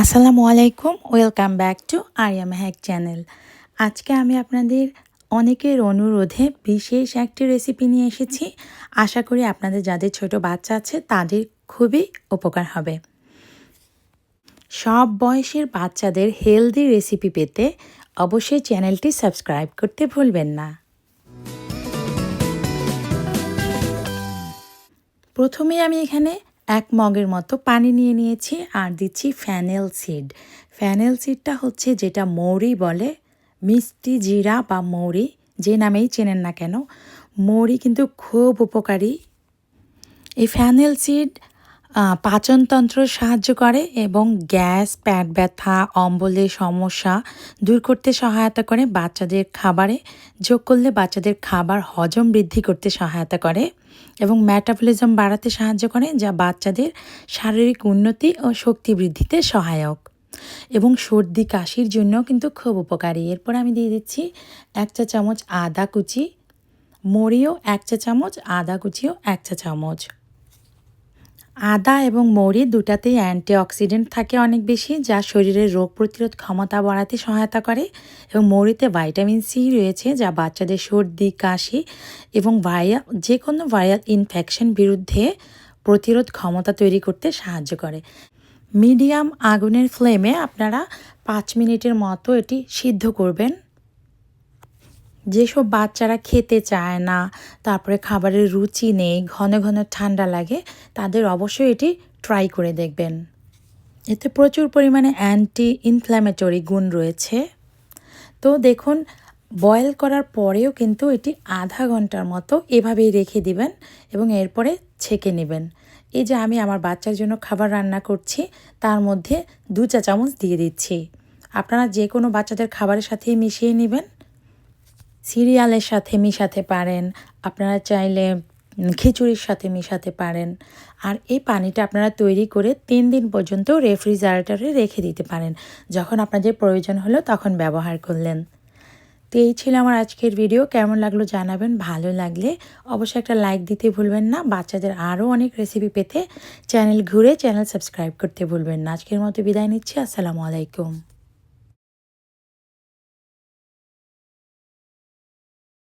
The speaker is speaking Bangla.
আসসালামু আলাইকুম, welcome back to Ariyam hack channel. আজকে আমি আপনাদের অনেকের অনুরোধে বিশেষ একটি রেসিপি নিয়ে এসেছি। আশা করি আপনাদের যাদের ছোট বাচ্চা আছে, তাদের খুবই উপকার হবে। সব বয়সের বাচ্চাদের হেলদি রেসিপি পেতে অবশ্যই চ্যানেলটি সাবস্ক্রাইব করতে ভুলবেন না। প্রথমে আমি এখানে এক মগের মতো পানি নিয়ে নিয়েছি আর দিচ্ছি ফ্যানেল সিড। ফ্যানেল সিডটা হচ্ছে যেটা মৌরি বলে, মিষ্টি জিরা বা মৌরি, যে নামেই চেনেন না কেন। মৌরি কিন্তু খুব উপকারী। এই ফ্যানেল সিড পাচনতন্ত্র সাহায্য করে এবং গ্যাস প্যাট ব্যথা, অম্বলের সমস্যা দূর করতে সহায়তা করে বাচ্চাদের খাবারে। যোগ করলে বাচ্চাদের খাবার হজম বৃদ্ধি করতে সহায়তা করে এবং ম্যাটাবলিজম বাড়াতে সাহায্য করে, যা বাচ্চাদের শারীরিক উন্নতি ও শক্তি বৃদ্ধিতে সহায়ক। এবং সর্দি, কাশির জন্য কিন্তু খুব উপকারী। এরপর আমি দিয়ে দিচ্ছি এক চা চামচ আদা কুচি, মরিও এক চা চামচ, আদা কুচিও এক চা চামচ। আদা এবং মৌরি দুটাতেই অ্যান্টিঅক্সিডেন্ট থাকে অনেক বেশি, যা শরীরের রোগ প্রতিরোধ ক্ষমতা বাড়াতে সহায়তা করে এবং মৌরিতে ভাইটামিন সি রয়েছে, যা বাচ্চাদের সর্দি, কাশি এবং ভাইরাল যে কোনো ভাইরাল ইনফেকশন বিরুদ্ধে প্রতিরোধ ক্ষমতা তৈরি করতে সাহায্য করে। মিডিয়াম আগুনের ফ্লেমে আপনারা পাঁচ মিনিটের মতো এটি সিদ্ধ করবেন। যেসব বাচ্চারা খেতে চায় না, তারপরে খাবারের রুচি নেই, ঘন ঘন ঠান্ডা লাগে, তাদের অবশ্যই এটি ট্রাই করে দেখবেন। এতে প্রচুর পরিমাণে অ্যান্টি ইনফ্ল্যামেটরি গুণ রয়েছে। তো দেখুন বয়েল করার পরেও কিন্তু এটি আধা ঘণ্টার মতো এভাবেই রেখে দিবেন এবং এরপরে ছেঁকে নেবেন। এই যে আমি আমার বাচ্চার জন্য খাবার রান্না করছি, তার মধ্যে দু চা চামচ দিয়ে দিচ্ছি। আপনারা যে কোনো বাচ্চাদের খাবারের সাথেই মিশিয়ে নেবেন। সিরিয়ালের সাথে মিশাতে পারেন, আপনারা চাইলে খিচুড়ির সাথে মিশাতে পারেন। আর এই পানিটা আপনারা তৈরি করে তিন দিন পর্যন্ত রেফ্রিজারেটরে রেখে দিতে পারেন। যখন আপনাদের প্রয়োজন হলো তখন ব্যবহার করলেন। তো এই ছিল আমার আজকের ভিডিও। কেমন লাগল জানাবেন। ভালো লাগলে অবশ্যই একটা লাইক দিতে ভুলবেন না। বাচ্চাদের আরও অনেক রেসিপি পেতে চ্যানেল ঘুরে চ্যানেল সাবস্ক্রাইব করতে ভুলবেন না। আজকের মতো বিদায় নিচ্ছি। আসসালামু আলাইকুম।